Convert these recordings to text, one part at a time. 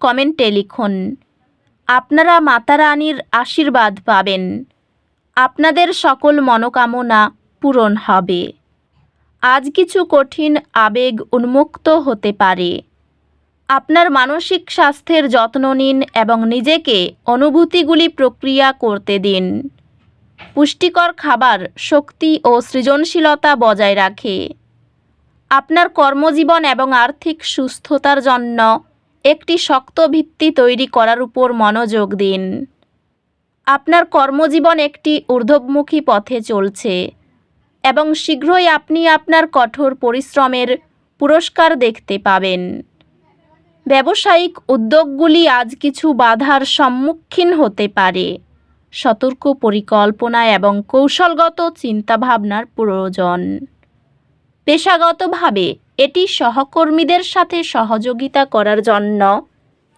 কমেন্টে লিখুন, আপনারা মাতা রানীর আশীর্বাদ পাবেন। আপনাদের সকল মনোকামনা পূরণ হবে। আজ কিছু কঠিন আবেগ উন্মুক্ত হতে পারে। আপনার মানসিক স্বাস্থ্যের যত্ন নিন এবং নিজেকে অনুভূতিগুলি প্রক্রিয়া করতে দিন। পুষ্টিকর খাবার শক্তি ও সৃজনশীলতা বজায় রাখে। আপনার কর্মজীবন এবং আর্থিক সুস্থতার জন্য একটি শক্ত ভিত্তি তৈরি করার উপর মনোযোগ দিন। আপনার কর্মজীবন একটি ঊর্ধ্বমুখী পথে চলছে এবং শীঘ্রই আপনি আপনার কঠোর পরিশ্রমের পুরস্কার দেখতে পাবেন। ব্যবসায়িক উদ্যোগগুলি আজ কিছু বাধার সম্মুখীন হতে পারে। সতর্ক পরিকল্পনা এবং কৌশলগত চিন্তাভাবনার প্রয়োজন। পেশাগতভাবে এটি সহকর্মীদের সাথে সহযোগিতা করার জন্য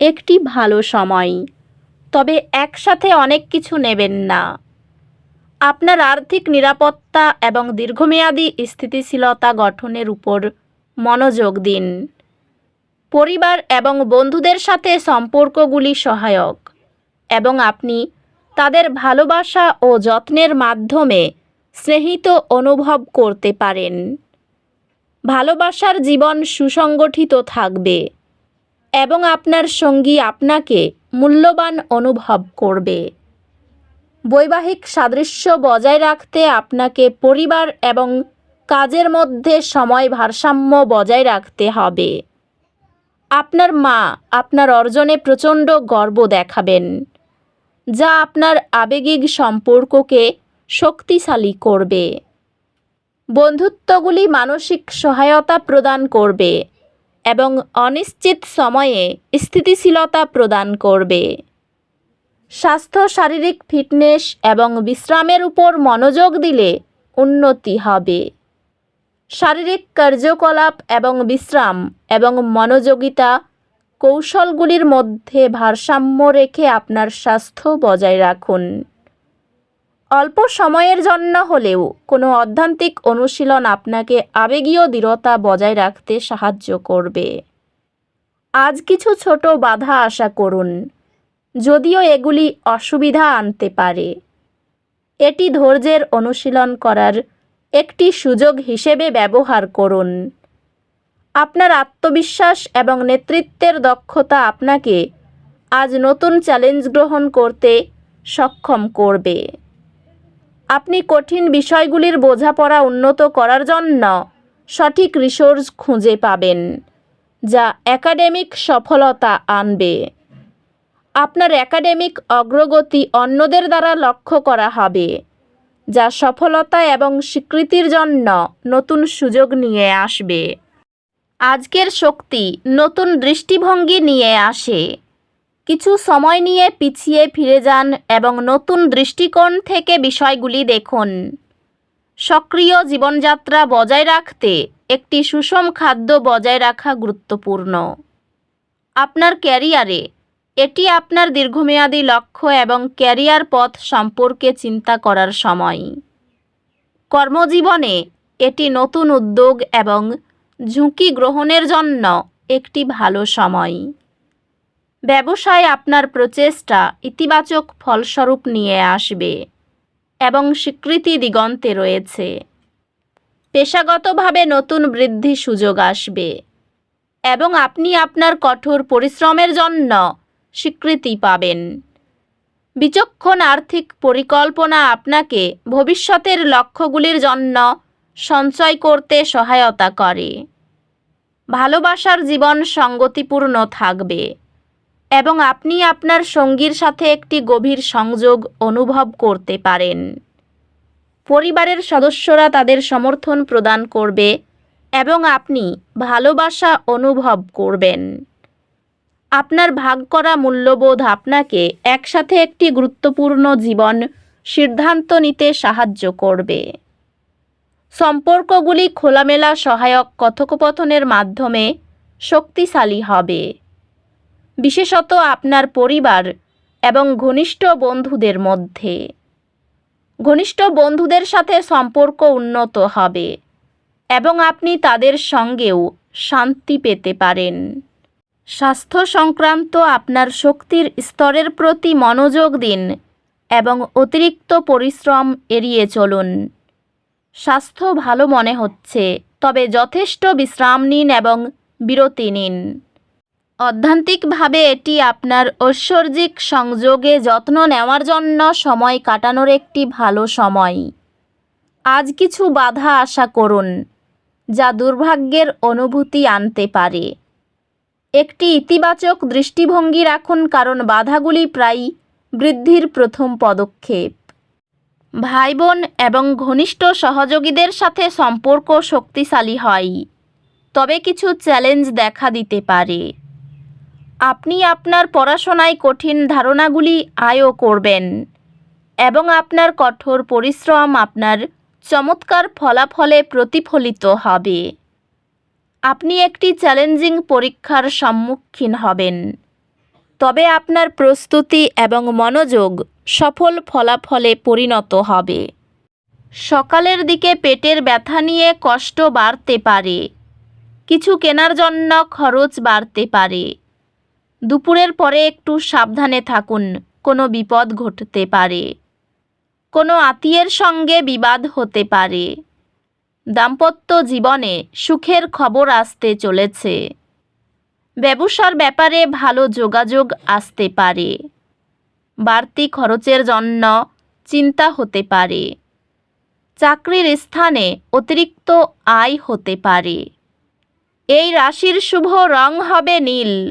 একটি ভালো সময়। তবে একসাথে অনেক কিছু নেবেন না। আপনার আর্থিক নিরাপত্তা এবং দীর্ঘমেয়াদী স্থিতিশীলতা গঠনের উপর মনোযোগ দিন। পরিবার এবং বন্ধুদের সাথে সম্পর্কগুলি সহায়ক এবং আপনি তাদের ভালোবাসা ও যত্নের মাধ্যমে স্নেহিত অনুভব করতে পারেন। ভালোবাসার জীবন সুসংগঠিত থাকবে এবং আপনার সঙ্গী আপনাকে মূল্যবান অনুভব করবে। বৈবাহিক সাদৃশ্য বজায় রাখতে আপনাকে পরিবার এবং কাজের মধ্যে সময় ভারসাম্য বজায় রাখতে হবে। আপনার মা আপনার অর্জনে প্রচণ্ড গর্ব দেখাবেন, যা আপনার আবেগিক সম্পর্ককে শক্তিশালী করবে। বন্ধুত্বগুলি মানসিক সহায়তা প্রদান করবে এবং অনিশ্চিত সময়ে স্থিতিশীলতা প্রদান করবে। স্বাস্থ্য, শারীরিক ফিটনেস এবং বিশ্রামের উপর মনোযোগ দিলে উন্নতি হবে। শারীরিক কার্যকলাপ এবং বিশ্রাম এবং মনোযোগিতা কৌশলগুলির মধ্যে ভারসাম্য রেখে আপনার স্বাস্থ্য বজায় রাখুন। অল্প সময়ের জন্য হলেও কোনো অধ্যান্তিক অনুশীলন আপনাকে আবেগীয় দৃঢ়তা বজায় রাখতে সাহায্য করবে। আজ কিছু ছোট বাধা আশা করুন, যদিও এগুলি অসুবিধা আনতে পারে। এটি ধৈর্যের অনুশীলন করার একটি সুযোগ হিসেবে ব্যবহার করুন। আপনার আত্মবিশ্বাস এবং নেতৃত্বের দক্ষতা আপনাকে আজ নতুন চ্যালেঞ্জ গ্রহণ করতে সক্ষম করবে। আপনি কঠিন বিষয়গুলির বোঝাপড়া উন্নত করার জন্য সঠিক রিসোর্স খুঁজে পাবেন, যা একাডেমিক সফলতা আনবে। আপনার একাডেমিক অগ্রগতি অন্যদের দ্বারা লক্ষ্য করা হবে, যা সফলতা এবং স্বীকৃতির জন্য নতুন সুযোগ নিয়ে আসবে। আজকের শক্তি নতুন দৃষ্টিভঙ্গি নিয়ে আসে। কিছু সময় নিয়ে পিছিয়ে ফিরে যান এবং নতুন দৃষ্টিকোণ থেকে বিষয়গুলি দেখুন। সক্রিয় জীবনযাত্রা বজায় রাখতে একটি সুষম খাদ্য বজায় রাখা গুরুত্বপূর্ণ। আপনার ক্যারিয়ারে এটি আপনার দীর্ঘমেয়াদী লক্ষ্য এবং ক্যারিয়ার পথ সম্পর্কে চিন্তা করার সময়। কর্মজীবনে এটি নতুন উদ্যোগ এবং ঝুঁকি গ্রহণের জন্য একটি ভালো সময়। ব্যবসায় আপনার প্রচেষ্টা ইতিবাচক ফলস্বরূপ নিয়ে আসবে এবং স্বীকৃতি দিগন্তে রয়েছে। পেশাগতভাবে নতুন বৃদ্ধি সুযোগ আসবে এবং আপনি আপনার কঠোর পরিশ্রমের জন্য স্বীকৃতি পাবেন। বিচক্ষণ আর্থিক পরিকল্পনা আপনাকে ভবিষ্যতের লক্ষ্যগুলির জন্য সঞ্চয় করতে সহায়তা করে। ভালোবাসার জীবন সঙ্গতিপূর্ণ থাকবে। এবং আপনি আপনার সঙ্গীর সাথে একটি গভীর সংযোগ অনুভব করতে পারেন। পরিবারের সদস্যরা তাদের সমর্থন প্রদান করবে এবং আপনি ভালোবাসা অনুভব করবেন। আপনার ভাগ করা মূল্যবোধ আপনাকে একসাথে একটি গুরুত্বপূর্ণ জীবন সিদ্ধান্ত নিতে সাহায্য করবে। সম্পর্কগুলি খোলামেলা সহায়ক কথোপকথনের মাধ্যমে শক্তিশালী হবে। বিশেষত আপনার পরিবার এবং ঘনিষ্ঠ বন্ধুদের মধ্যে। ঘনিষ্ঠ বন্ধুদের সাথে সম্পর্ক উন্নত হবে এবং আপনি তাদের সঙ্গেও শান্তি পেতে পারেন। স্বাস্থ্য সংক্রান্ত আপনার শক্তির স্তরের প্রতি মনোযোগ দিন এবং অতিরিক্ত পরিশ্রম এড়িয়ে চলুন। স্বাস্থ্য ভালো মনে হচ্ছে, তবে যথেষ্ট বিশ্রাম নিন এবং বিরতি নিন। অধ্যান্তিকভাবে এটি আপনার ঐশ্বর্যিক সংযোগে যত্ন নেওয়ার জন্য সময় কাটানোর একটি ভালো সময়। আজ কিছু বাধা আশা করুন, যা দুর্ভাগ্যের অনুভূতি আনতে পারে। একটি ইতিবাচক দৃষ্টিভঙ্গি রাখুন, কারণ বাধাগুলি প্রায়ই বৃদ্ধির প্রথম পদক্ষেপ। ভাই বোন এবং ঘনিষ্ঠ সহযোগীদের সাথে সম্পর্ক শক্তিশালী হয়, তবে কিছু চ্যালেঞ্জ দেখা দিতে পারে। আপনি আপনার পড়াশোনায় কঠিন ধারণাগুলি আয়ও করবেন এবং আপনার কঠোর পরিশ্রম আপনার চমৎকার ফলাফলে প্রতিফলিত হবে। আপনি একটি চ্যালেঞ্জিং পরীক্ষার সম্মুখীন হবেন। তবে আপনার প্রস্তুতি এবং মনোযোগ সফল ফলাফলে পরিণত হবে। সকালের দিকে পেটের ব্যথা নিয়ে কষ্ট বাড়তে পারে। কিছু কেনার জন্য খরচ বাড়তে পারে। দুপুরের পরে একটু সাবধানে থাকুন, কোনো বিপদ ঘটতে পারে। কোনো আত্মীয়ের সঙ্গে বিবাদ হতে পারে। দাম্পত্য জীবনে সুখের খবর আসতে চলেছে। ব্যবসার ব্যাপারে ভালো যোগাযোগ আসতে পারে। বাড়তি খরচের জন্য চিন্তা হতে পারে। চাকরির স্থানে অতিরিক্ত আয় হতে পারে। এই রাশির শুভ রং হবে নীল।